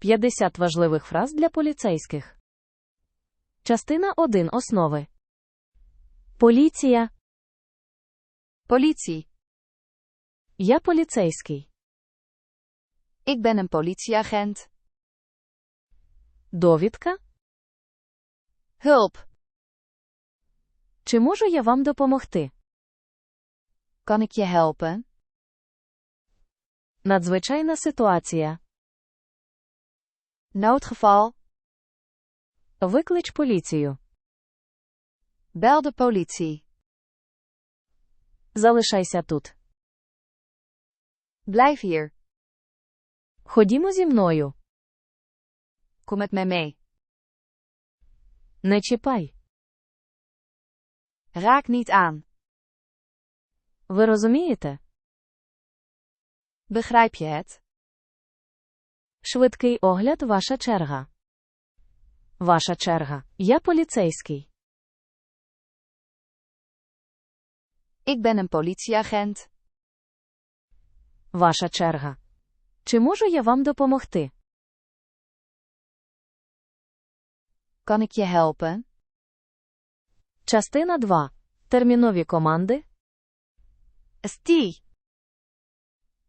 50 важливих фраз для поліцейських. Частина 1 основи. Поліція. Politie. Я поліцейський. Ik ben een politieagent. Довідка. Hulp. Чи можу я вам допомогти? Kan ik je helpen? Надзвичайна ситуація. Noodgeval. Виклич поліцію. Bel de politie. Залишайся тут. Blijf hier. Ходімо зі мною. Kom met mij mee. Не чіпай. Raak niet aan. Ви розумієте? Begrijp je het? Швидкий огляд, ваша черга. Ваша черга. Я поліцейський. Ik ben een politieagent. Ваша черга. Чи можу я вам допомогти? Kan ik je helpen? Частина 2. Термінові команди. Stij.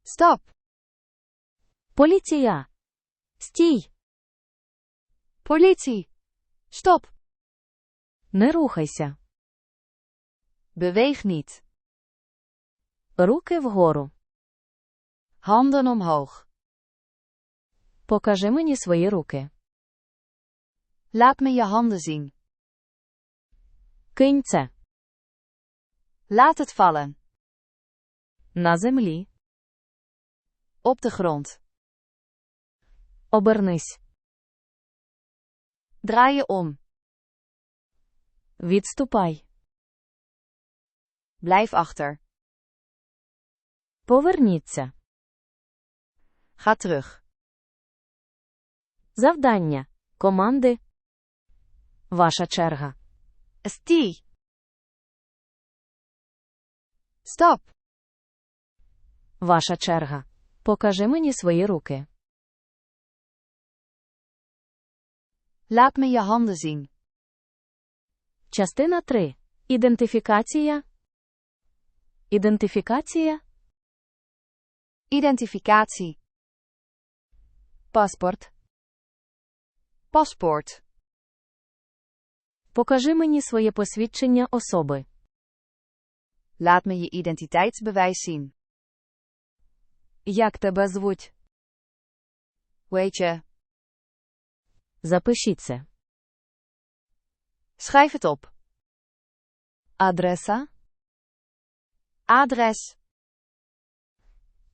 Stop. Поліція. Стій. Politie. Stop. Не рухайся. Beweeg niet. Руки вгору. Handen omhoog. Покажи мені свої руки. Laat me je handen zien. Кинь це. Laat het vallen. На землі. Op de grond. Обернись. Je om. Відступай. Blijf achter. Поверніться. Ga terug. Завдання. Команди. Ваша черга. Stij. Stop. Ваша черга. Покажи мені свої руки. Laat me je handen zien. Частина 3. Ідентифікація. Ідентифікація. Identificatie. Паспорт. Paspoort. Покажи мені своє посвідчення особи. Laat me je identiteitsbewijs zien. Як тебе звуть? Weet je. Запишіть це. Schrijf het op. Адреса. Adres.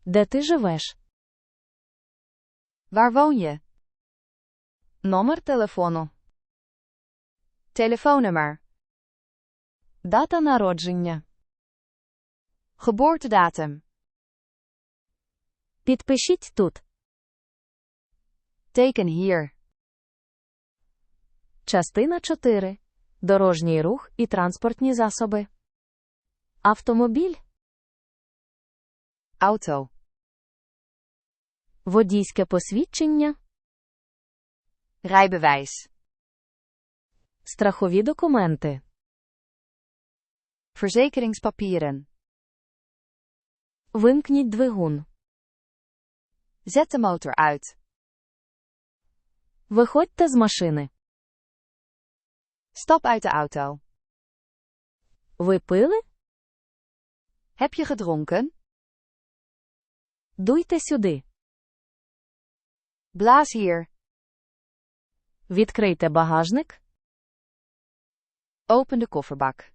Де ти живеш? Waar woon je? Номер телефону. Telefoonnummer. Дата народження. Geboortedatum. Підпишіть тут. Teken hier. Частина 4. Дорожній рух і транспортні засоби. Автомобіль. Auto. Водійське посвідчення. Rijbewijs. Страхові документи. Verzekeringspapieren. Вимкніть двигун. Zet de motor uit. Виходьте з машини. Stap uit de auto. Ви пили? Heb je gedronken? Дуйте сюди. Blaas hier. Відкрийте багажник. Open de kofferbak.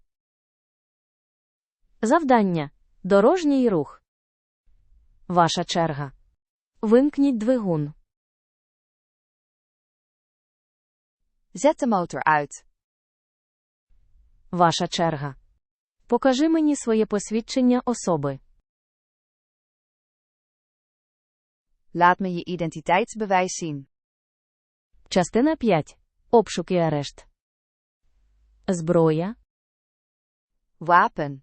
Завдання. Дорожній рух. Ваша черга. Вимкніть двигун. Zet de motor uit. Ваша черга. Покажи мені своє посвідчення особи. Laat me je identiteitsbewijs zien. Частина 5. Обшук і арешт. Зброя. Wapen.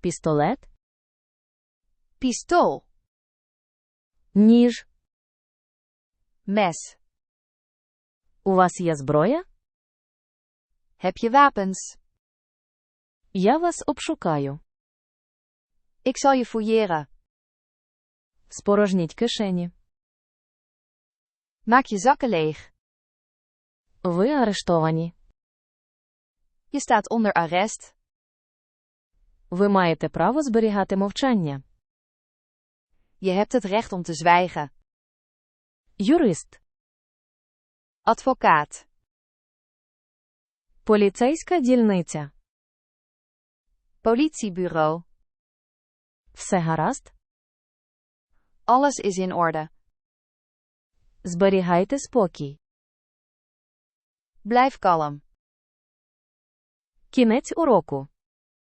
Пістолет. Pistool. Ніж. Mes. У вас є зброя? Heb je wapens? Я вас обшукаю. Ik zal je fouilleren. Спорожніть кишені. Maak je zakken leeg. Ви арештовані. Je staat onder arrest. Ви маєте право зберігати мовчання. Je hebt het recht om te zwijgen. Юрист. Advocaat. Поліцейська дільниця. Politiebureau. Все гаразд? Alles is in orde. Зберігайте спокій. Blijf kalm. Кінець уроку.